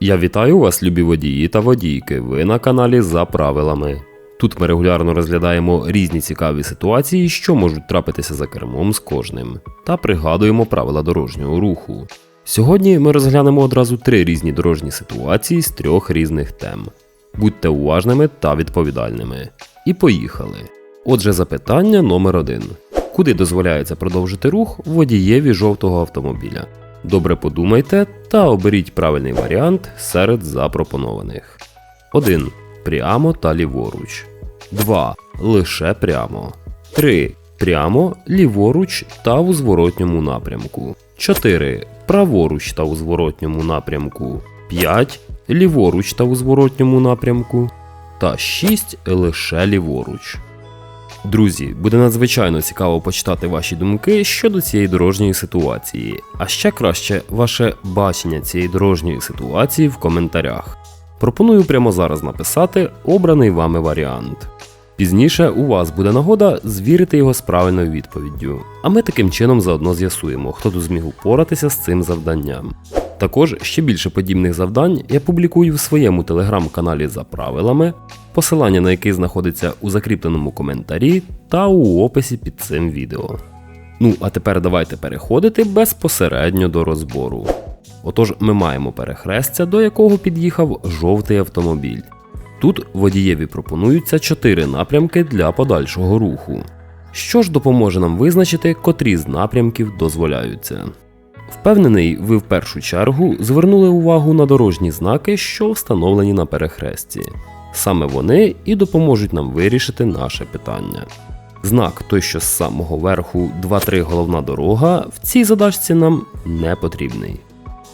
Я вітаю вас, любі водії та водійки. Ви на каналі за правилами. Тут ми регулярно розглядаємо різні цікаві ситуації, що можуть трапитися за кермом з кожним, та пригадуємо правила дорожнього руху. Сьогодні ми розглянемо одразу три різні дорожні ситуації з трьох різних тем. Будьте уважними та відповідальними. І поїхали. Отже, запитання номер один. Куди дозволяється продовжити рух водієві жовтого автомобіля? Добре подумайте та оберіть правильний варіант серед запропонованих. 1. Прямо та ліворуч. 2. Лише прямо. 3. Прямо, ліворуч та у зворотньому напрямку. 4. Праворуч та у зворотньому напрямку. 5. Ліворуч та у зворотньому напрямку. Та 6. Лише ліворуч. Друзі, буде надзвичайно цікаво почитати ваші думки щодо цієї дорожньої ситуації, а ще краще ваше бачення цієї дорожньої ситуації в коментарях. Пропоную прямо зараз написати обраний вами варіант. Пізніше у вас буде нагода звірити його з правильною відповіддю, а ми таким чином заодно з'ясуємо, хто тут зміг упоратися з цим завданням. Також ще більше подібних завдань я публікую в своєму телеграм-каналі за правилами, посилання на який знаходиться у закріпленому коментарі та у описі під цим відео. Ну, а тепер давайте переходити безпосередньо до розбору. Отож, ми маємо перехрестя, до якого під'їхав жовтий автомобіль. Тут водієві пропонуються чотири напрямки для подальшого руху. Що ж допоможе нам визначити, котрі з напрямків дозволяються. Впевнений, ви в першу чергу звернули увагу на дорожні знаки, що встановлені на перехресті. Саме вони і допоможуть нам вирішити наше питання. Знак той, що з самого верху 2-3 головна дорога, в цій задачці нам не потрібний.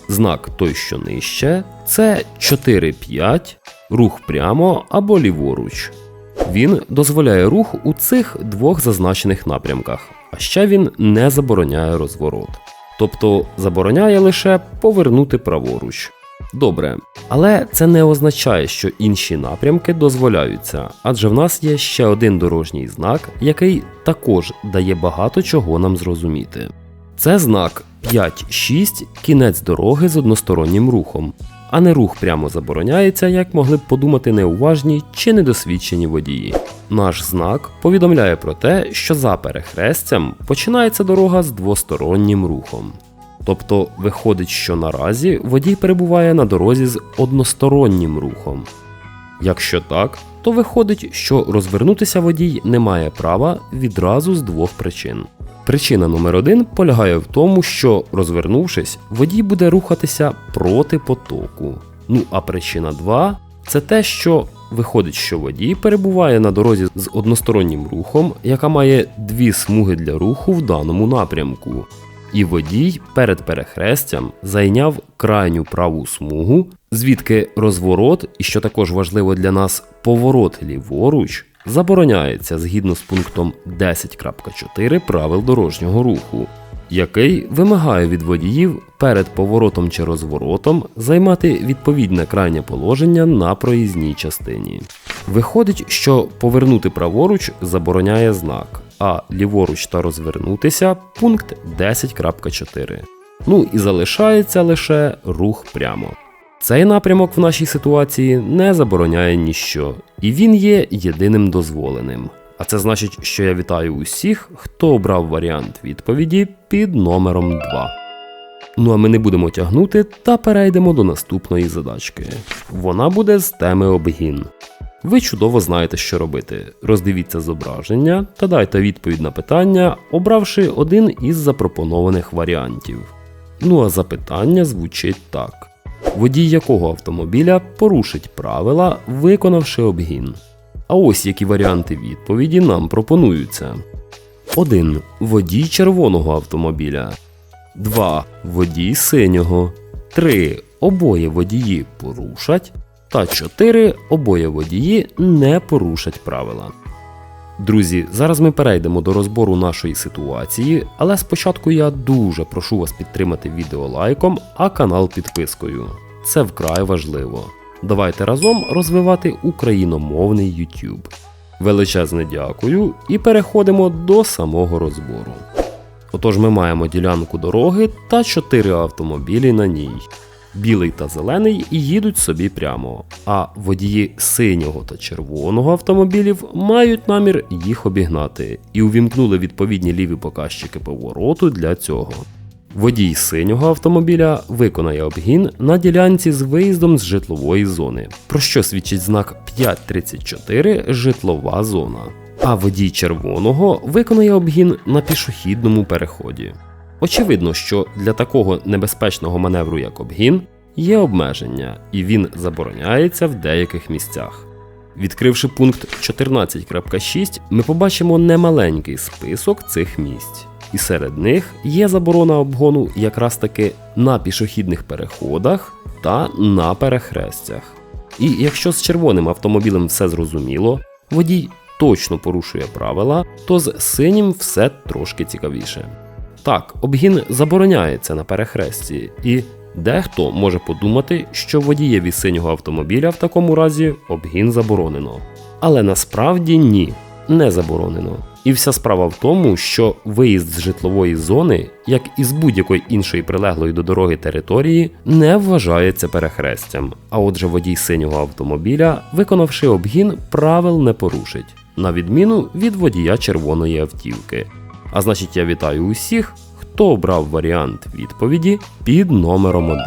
Знак той, що нижче, це 4-5, рух прямо або ліворуч. Він дозволяє рух у цих двох зазначених напрямках, а ще він не забороняє розворот. Тобто забороняє лише повернути праворуч. Добре, але це не означає, що інші напрямки дозволяються, адже в нас є ще один дорожній знак, який також дає багато чого нам зрозуміти. Це знак 5-6 кінець дороги з одностороннім рухом, а не рух прямо забороняється, як могли б подумати неуважні чи недосвідчені водії. Наш знак повідомляє про те, що за перехрестям починається дорога з двостороннім рухом. Тобто виходить, що наразі водій перебуває на дорозі з одностороннім рухом. Якщо так, то виходить, що розвернутися водій не має права відразу з двох причин. Причина номер один полягає в тому, що розвернувшись, водій буде рухатися проти потоку. Ну а причина 2 це те, що виходить, що водій перебуває на дорозі з одностороннім рухом, яка має дві смуги для руху в даному напрямку. І водій перед перехрестям зайняв крайню праву смугу, звідки розворот, і що також важливо для нас, поворот ліворуч забороняється згідно з пунктом 10.4 правил дорожнього руху, який вимагає від водіїв перед поворотом чи розворотом займати відповідне крайнє положення на проїзній частині. Виходить, що повернути праворуч забороняє знак, а ліворуч та розвернутися пункт 10.4. Ну і залишається лише рух прямо. Цей напрямок в нашій ситуації не забороняє ніщо, і він є єдиним дозволеним. А це значить, що я вітаю усіх, хто обрав варіант відповіді під номером 2. Ну а ми не будемо тягнути та перейдемо до наступної задачки. Вона буде з теми обгін. Ви чудово знаєте, що робити. Роздивіться зображення та дайте відповідь на питання, обравши один із запропонованих варіантів. Ну а запитання звучить так: водій якого автомобіля порушить правила, виконавши обгін. А ось які варіанти відповіді нам пропонуються: 1. Водій червоного автомобіля. 2. Водій синього. 3. Обоє водії порушать. Та 4. Обоє водії не порушать правила. Друзі, зараз ми перейдемо до розбору нашої ситуації, але спочатку я дуже прошу вас підтримати відео лайком, а канал підпискою. Це вкрай важливо. Давайте разом розвивати україномовний YouTube. Величезне дякую і переходимо до самого розбору. Отож, ми маємо ділянку дороги та 4 автомобілі на ній. Білий та зелений їдуть собі прямо, а водії синього та червоного автомобілів мають намір їх обігнати і увімкнули відповідні ліві показчики повороту для цього. Водій синього автомобіля виконає обгін на ділянці з виїздом з житлової зони, про що свідчить знак 534 житлова зона. А водій червоного виконає обгін на пішохідному переході. Очевидно, що для такого небезпечного маневру, як обгін, є обмеження, і він забороняється в деяких місцях. Відкривши пункт 14.6, ми побачимо немаленький список цих місць. І серед них є заборона обгону якраз таки на пішохідних переходах та на перехрестях. І якщо з червоним автомобілем все зрозуміло, водій точно порушує правила, то з синім все трошки цікавіше. Так, обгін забороняється на перехресті, і дехто може подумати, що водієві синього автомобіля в такому разі обгін заборонено. Але насправді ні, не заборонено. І вся справа в тому, що виїзд з житлової зони, як і з будь-якої іншої прилеглої до дороги території, не вважається перехрестям. А отже, водій синього автомобіля, виконавши обгін, правил не порушить, на відміну від водія червоної автівки. А значить, я вітаю усіх, хто обрав варіант відповіді під номером 1.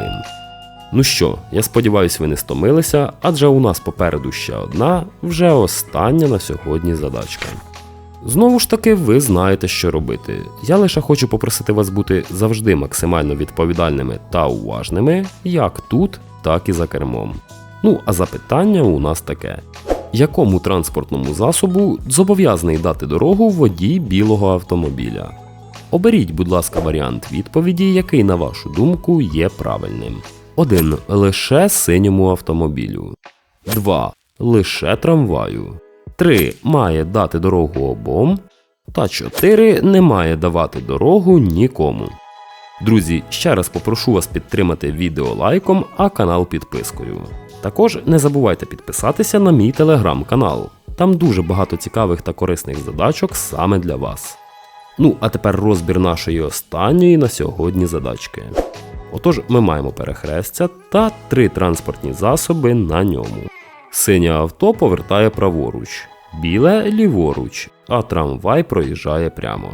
Ну що, я сподіваюся, ви не стомилися, адже у нас попереду ще одна, вже остання на сьогодні задачка. Знову ж таки, ви знаєте, що робити. Я лише хочу попросити вас бути завжди максимально відповідальними та уважними, як тут, так і за кермом. Ну, а запитання у нас таке: якому транспортному засобу зобов'язаний дати дорогу водій білого автомобіля? Оберіть, будь ласка, варіант відповіді, який, на вашу думку, є правильним. 1. Лише синьому автомобілю. 2. Лише трамваю. 3. Має дати дорогу обом. Та 4. Не має давати дорогу нікому. Друзі, ще раз попрошу вас підтримати відео лайком, а канал підпискою. Також не забувайте підписатися на мій телеграм-канал. Там дуже багато цікавих та корисних задачок саме для вас. Ну, а тепер розбір нашої останньої на сьогодні задачки. Отож, ми маємо перехрестя та три транспортні засоби на ньому. Синє авто повертає праворуч, біле ліворуч, а трамвай проїжджає прямо.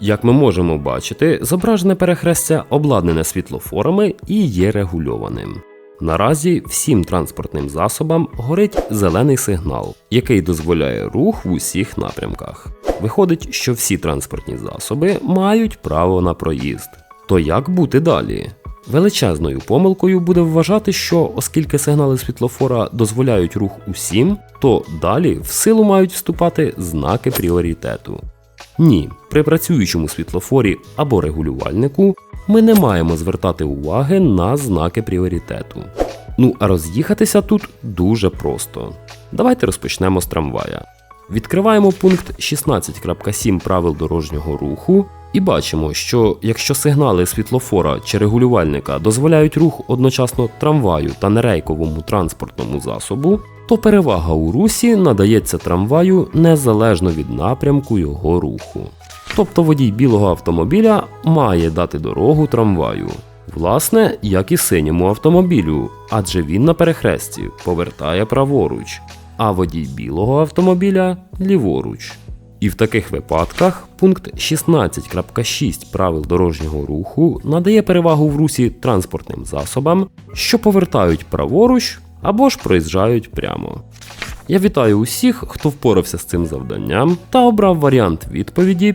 Як ми можемо бачити, зображене перехрестя обладнане світлофорами і є регульованим. Наразі всім транспортним засобам горить зелений сигнал, який дозволяє рух в усіх напрямках. Виходить, що всі транспортні засоби мають право на проїзд. То як бути далі? Величезною помилкою буде вважати, що оскільки сигнали світлофора дозволяють рух усім, то далі в силу мають вступати знаки пріоритету. Ні, при працюючому світлофорі або регулювальнику ми не маємо звертати уваги на знаки пріоритету. Ну а роз'їхатися тут дуже просто. Давайте розпочнемо з трамвая. Відкриваємо пункт 16.7 правил дорожнього руху і бачимо, що якщо сигнали світлофора чи регулювальника дозволяють рух одночасно трамваю та нерейковому транспортному засобу, то перевага у русі надається трамваю незалежно від напрямку його руху. Тобто водій білого автомобіля має дати дорогу трамваю. Власне, як і синьому автомобілю, адже він на перехресті повертає праворуч, а водій білого автомобіля ліворуч. І в таких випадках пункт 16.6 правил дорожнього руху надає перевагу в русі транспортним засобам, що повертають праворуч або ж проїжджають прямо. Я вітаю усіх, хто впорався з цим завданням та обрав варіант відповіді